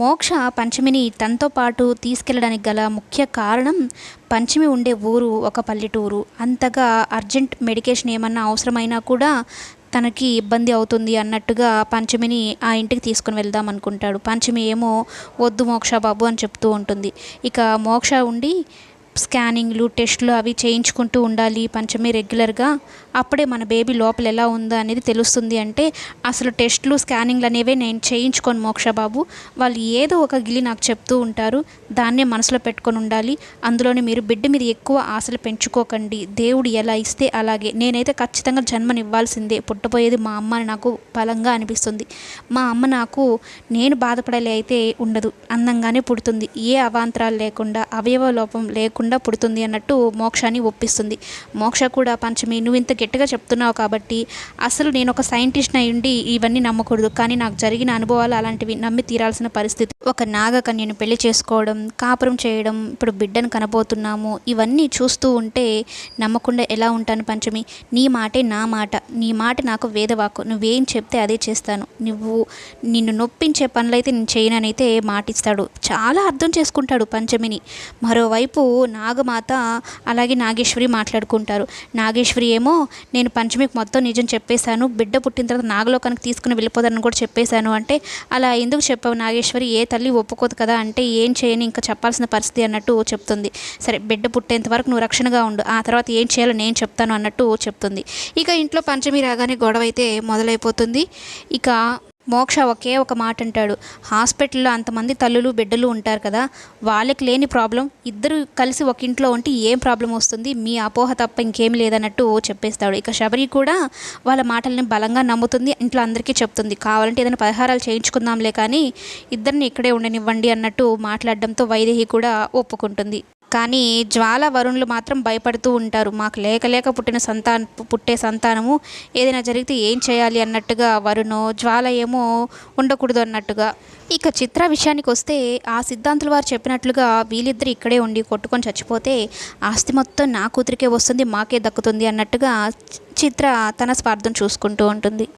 మోక్ష పంచమిని తనతో పాటు తీసుకెళ్ళడానికి గల ముఖ్య కారణం పంచమి ఉండే ఊరు ఒక పల్లెటూరు. అంతగా అర్జెంట్ మెడికేషన్ ఏమన్నా అవసరమైనా కూడా తనకి ఇబ్బంది అవుతుంది అన్నట్టుగా పంచమిని ఆ ఇంటికి తీసుకుని వెళ్దాం అనుకుంటాడు. పంచమి ఏమో వద్దు మోక్ష బాబు అని చెప్తూ ఉంటుంది. ఇక మోక్ష ఉండి స్కానింగ్లు టెస్టులు అవి చేయించుకుంటూ ఉండాలి పంచమి రెగ్యులర్గా. అప్పుడే మన బేబీ లోపల ఎలా ఉందో అనేది తెలుస్తుంది అంటే అసలు టెస్టులు స్కానింగ్లు అనేవే నేను చేయించుకోను మోక్షబాబు వాళ్ళు ఏదో ఒక గిలి నాకు చెప్తూ ఉంటారు దాన్నే మనసులో పెట్టుకొని ఉండాలి. అందులోనే మీరు బిడ్డ మీద ఎక్కువ ఆశలు పెంచుకోకండి. దేవుడు ఎలా ఇస్తే అలాగే. నేనైతే ఖచ్చితంగా జన్మనివ్వాల్సిందే. పుట్టబోయేది మా అమ్మ అని నాకు బలంగా అనిపిస్తుంది. మా అమ్మ నాకు నేను బాధపడాలి అయితే ఉండదు. అందంగానే పుడుతుంది. ఏ అవాంతరాలు లేకుండా అవయవ లోపం లేకుండా పుడుతుంది అన్నట్టు మోక్షాన్ని ఒప్పిస్తుంది. మోక్ష కూడా పంచమి నువ్వు ఇంత గట్టిగా చెప్తున్నావు కాబట్టి అసలు నేను ఒక సైంటిస్ట్ అయి ఉండి ఇవన్నీ నమ్మకూడదు. కానీ నాకు జరిగిన అనుభవాలు అలాంటివి నమ్మి తీరాల్సిన పరిస్థితి. ఒక నాగకన్యను పెళ్ళి చేసుకోవడం కాపురం చేయడం ఇప్పుడు బిడ్డను కనబోతున్నాము ఇవన్నీ చూస్తూ ఉంటే నమ్మకుండా ఎలా ఉంటాను పంచమి? నీ మాటే నా మాట. నీ మాట నాకు వేదవాకు నువ్వేం చెప్తే అదే చేస్తాను. నువ్వు నిన్ను నొప్పించే పనులైతే నేను చేయననైతే మాటిస్తాడు. చాలా అర్థం చేసుకుంటాడు పంచమిని. మరోవైపు నాగమాత అలాగే నాగేశ్వరి మాట్లాడుకుంటారు. నాగేశ్వరి ఏమో నేను పంచమికి మొత్తం నిజం చెప్పేశాను. బిడ్డ పుట్టిన తర్వాత నాగలోకానికి తీసుకుని వెళ్ళిపోదానని కూడా చెప్పేశాను. అంటే అలా ఎందుకు చెప్పావు నాగేశ్వరి? ఏ తల్లి ఒప్పుకోదు కదా అంటే ఏం చేయని? ఇంకా చెప్పాల్సిన పరిస్థితి అన్నట్టు చెప్తుంది. సరే బిడ్డ పుట్టేంత వరకు నువ్వు రక్షణగా ఉండు. ఆ తర్వాత ఏం చేయాలో నేను చెప్తాను అన్నట్టు చెప్తుంది. ఇక ఇంట్లో పంచమి రాగానే గొడవ అయితే మొదలైపోతుంది. ఇక మోక్ష ఒకే ఒక మాట అంటాడు హాస్పిటల్లో అంతమంది తల్లులు బిడ్డలు ఉంటారు కదా వాళ్ళకి లేని ప్రాబ్లం ఇద్దరు కలిసి ఒక ఇంట్లో ఉంటే ఏం ప్రాబ్లం వస్తుంది? మీ అపోహ తప్ప ఇంకేం లేదన్నట్టు చెప్పేస్తాడు. ఇక శబరి కూడా వాళ్ళ మాటల్ని బలంగా నమ్ముతుంది ఇంట్లో అందరికీ చెప్తుంది. కావాలంటే ఏదైనా పరిహారాలు చేయించుకుందాంలే కానీ ఇద్దరిని ఇక్కడే ఉండనివ్వండి అన్నట్టు మాట్లాడడంతో వైదేహి కూడా ఒప్పుకుంటుంది. కానీ జ్వాల వరుణులు మాత్రం భయపడుతూ ఉంటారు. మాకు లేక లేక పుట్టిన సంతాన పుట్టే సంతానము ఏదైనా జరిగితే ఏం చేయాలి అన్నట్టుగా వరుణో జ్వాల ఏమో ఉండకూడదు అన్నట్టుగా. ఇక చిత్ర విషయానికి వస్తే ఆ సిద్ధాంతుల వారు చెప్పినట్లుగా వీళ్ళిద్దరు ఇక్కడే ఉండి కొట్టుకొని చచ్చిపోతే ఆస్తి మొత్తం నా కూతురికే వస్తుంది మాకే దక్కుతుంది అన్నట్టుగా చిత్ర తన స్వార్థం చూసుకుంటూ ఉంటుంది.